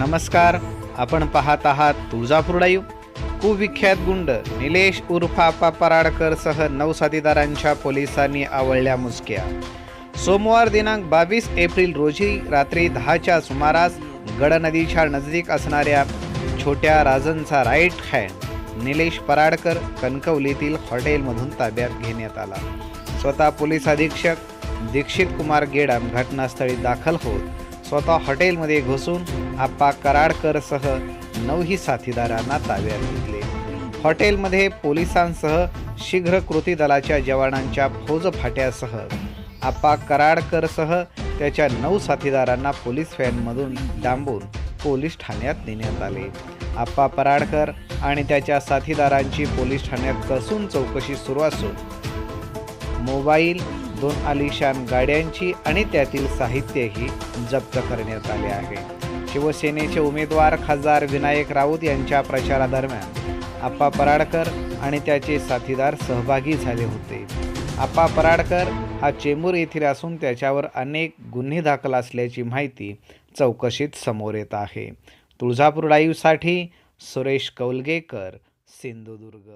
नमस्कार. आपण पाहत आहात तुळजापूर लाईव्ह. कुविख्यात गुंड निलेश उर्फापा आप्पा पराडकरसह नऊ साथीदारांच्या पोलिसांनी आवळल्या मुसक्या. सोमवार दिनांक बावीस एप्रिल रोजी रात्री दहाच्या सुमारास गड नदीच्या नजदीक असणाऱ्या छोट्या राजनचा राईट हँड निलेश पराडकर कणकवलीतील हॉटेलमधून ताब्यात घेण्यात आला. स्वतः पोलीस अधीक्षक दीक्षित कुमार गेडाम घटनास्थळी दाखल होत स्वतः हॉटेलमध्ये घुसून आप्पा कराडकरसह नऊही साथीदारांना ताब्यात घेतले. हॉटेलमध्ये पोलिसांसह शीघ्र कृती दलाच्या जवानांच्या फौजफाट्यासह आप्पा कराडकरसह त्याच्या नऊ साथीदारांना पोलीस व्हॅनमधून डांबून पोलीस ठाण्यात नेण्यात आले. आप्पा पराडकर आणि त्याच्या साथीदारांची पोलीस ठाण्यात कसून चौकशी सुरू असून मोबाईल दोन आलिशान गाड्यांची आणि त्यातील साहित्यही जप्त करण्यात आले आहे. शिवसेनेचे उमेदवार खासदार विनायक राऊत यांच्या प्रचारादरम्यान आप्पा पराडकर आणि त्याचे साथीदार सहभागी झाले होते. आप्पा पराडकर हा चेंबूर येथील असून त्याच्यावर अनेक गुन्हे दाखल असल्याची माहिती चौकशीत समोर येत आहे. तुळजापूर लाईव्हसाठी सुरेश कौलगेकर सिंधुदुर्ग.